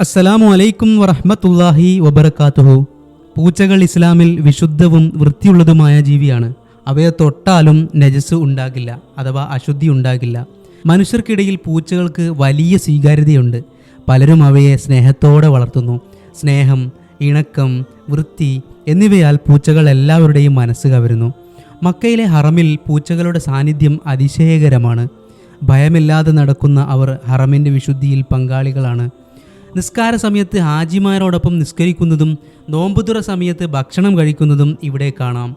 അസ്സലാമു അലൈക്കും വറഹ്മത്തുള്ളാഹി വബർക്കാത്തുഹു പൂച്ചകൾ ഇസ്ലാമിൽ വിശുദ്ധവും വൃത്തിയുള്ളതുമായ ജീവിയാണ്. അവയെ തൊട്ടാലും നജസ് ഉണ്ടാകില്ല അഥവാ അശുദ്ധി ഉണ്ടാകില്ല. മനുഷ്യർക്കിടയിൽ പൂച്ചകൾക്ക് വലിയ സ്വീകാര്യതയുണ്ട്. പലരും അവയെ സ്നേഹത്തോടെ വളർത്തുന്നു. സ്നേഹം ഇണക്കം വൃത്തി എന്നിവയാൽ പൂച്ചകൾ എല്ലാവരുടെയും മനസ്സ് കവരുന്നു. മക്കയിലെ ഹറമിൽ പൂച്ചകളുടെ സാന്നിധ്യം അതിശയകരമാണ്. ഭയമില്ലാതെ നടക്കുന്ന അവർ ഹറമിന്റെ വിശുദ്ധിയിൽ പങ്കാളികളാണ്. നിസ്കാര സമയത്ത് ഹാജിമാരോടൊപ്പം നിസ്കരിക്കുന്നതും നോമ്പുതുറ സമയത്ത് ഭക്ഷണം കഴിക്കുന്നതും ഇവിടെ കാണാം.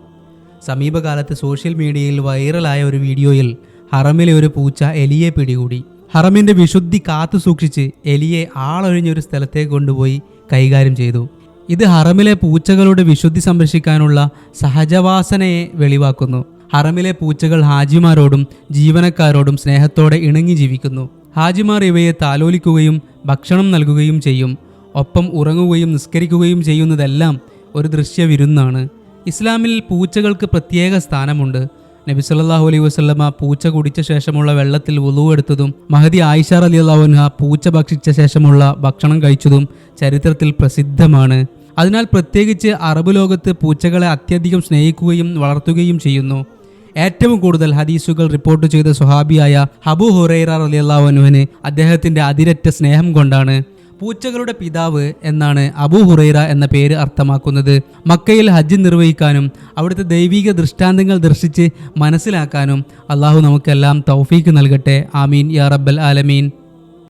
സമീപകാലത്ത് സോഷ്യൽ മീഡിയയിൽ വൈറലായ ഒരു വീഡിയോയിൽ ഹറമിലെ ഒരു പൂച്ച എലിയെ പിടികൂടി. ഹറമിന്റെ വിശുദ്ധി കാത്തു സൂക്ഷിച്ച് എലിയെ ആളൊഴിഞ്ഞൊരു സ്ഥലത്തേക്ക് കൊണ്ടുപോയി കൈകാര്യം ചെയ്തു. ഇത് ഹറമിലെ പൂച്ചകളുടെ വിശുദ്ധി സംരക്ഷിക്കാനുള്ള സഹജവാസനയെ വെളിവാക്കുന്നു. ഹറമിലെ പൂച്ചകൾ ഹാജിമാരോടും ജീവനക്കാരോടും സ്നേഹത്തോടെ ഇണങ്ങി ജീവിക്കുന്നു. ഹാജിമാർ ഇവയെ താലോലിക്കുകയും ഭക്ഷണം നൽകുകയും ചെയ്യും. ഒപ്പം ഉറങ്ങുകയും നിസ്കരിക്കുകയും ചെയ്യുന്നതെല്ലാം ഒരു ദൃശ്യ വിരുന്നാണ് ഇസ്ലാമിൽ പൂച്ചകൾക്ക് പ്രത്യേക സ്ഥാനമുണ്ട്. നബി സല്ലാഹു അലൈഹി വസല്ലമ പൂച്ച കുടിച്ച ശേഷമുള്ള വെള്ളത്തിൽ വുളു എടുത്തതും മഹദി ആയിഷ അലി അള്ളാഹുൻഹ പൂച്ച ഭക്ഷിച്ച ശേഷമുള്ള ഭക്ഷണം കഴിച്ചതും ചരിത്രത്തിൽ പ്രസിദ്ധമാണ്. അതിനാൽ പ്രത്യേകിച്ച് അറബ് ലോകത്ത് പൂച്ചകളെ അത്യധികം സ്നേഹിക്കുകയും വളർത്തുകയും ചെയ്യുന്നു. ഏറ്റവും കൂടുതൽ ഹദീസുകൾ റിപ്പോർട്ട് ചെയ്ത സുഹാബിയായ ഹബു ഹുറൈറ റലിയല്ലാവനുവിന് അദ്ദേഹത്തിന്റെ അതിരറ്റ സ്നേഹം കൊണ്ടാണ് പൂച്ചകളുടെ പിതാവ് എന്നാണ് അബു ഹുറൈറ എന്ന പേര് അർത്ഥമാക്കുന്നത്. മക്കയിൽ ഹജ്ജ് നിർവഹിക്കാനും അവിടുത്തെ ദൈവിക ദൃഷ്ടാന്തങ്ങൾ ദർശിച്ച് മനസ്സിലാക്കാനും അള്ളാഹു നമുക്കെല്ലാം തൗഫീക്ക് നൽകട്ടെ. ആമീൻ. യാ റബ്ബൽ ആലമീൻ.